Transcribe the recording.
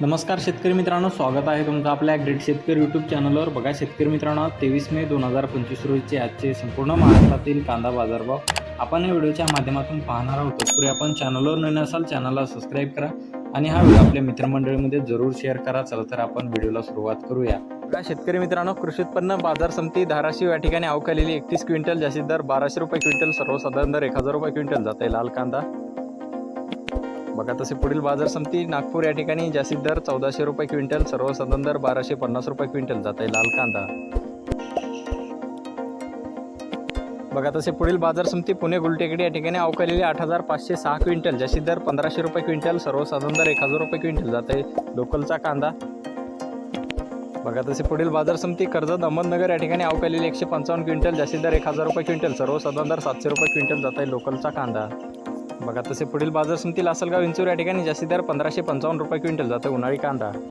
नमस्कार शेतकरी मित्रांनो स्वागत आहे तुमचं आपल्या ग्रेट शेतकरी यूट्यूब चॅनलवर बघा शेतकरी मित्रांनो तेवीस मे दोन हजार पंचवीस रोजीचे आजचे संपूर्ण महाराष्ट्रातील कांदा बाजारभाव आपण या व्हिडिओच्या माध्यमातून पाहणार आहोत. तत्पूर्वी आपण चॅनलवर नवीन असाल चॅनलला सबस्क्राईब करा आणि हा व्हिडिओ आपल्या मित्रमंडळीमध्ये जरूर शेअर करा. चला तर आपण व्हिडिओला सुरुवात करूया. बघा शेतकरी मित्रांनो कृषी उत्पन्न बाजार समिती धाराशिव या ठिकाणी अवकालेली एकतीस क्विंटल जास्तीत दर बाराशे रुपये क्विंटल सर्वसाधारण दर एक हजार रुपये क्विंटल जात आहे लाल कांदा. बघा तसे पुढील बाजार समिती नागपूर या ठिकाणी जास्तीत दर चौदाशे रुपये क्विंटल सर्वसाधारण दर बाराशे पन्नास रुपये क्विंटल जात आहे लाल कांदा. बघा तसे पुढील बाजार समिती पुणे गुलटेकडी या ठिकाणी अवकालेली आठ हजार पाचशे सहा क्विंटल जास्तीत दर पंधराशे रुपये क्विंटल सर्वसाधारण दर एक हजार रुपये क्विंटल जात आहे लोकलचा कांदा. बघा तसे पुढील बाजार समिती कर्जत अहमदनगर या ठिकाणी अवकालेली एकशे पंचावन्न क्विंटल जास्तीत दर एक हजार रुपये क्विंटल सर्वसाधारण दर सातशे रुपये क्विंटल जात आहे लोकलचा कांदा. बघा तसे पुढील बाजार समिती का विंचूर या ठिकाणी जास्तीत दर पंधराशे पंचावन्न रुपये क्विंटल जातं उन्हाळी कांदा.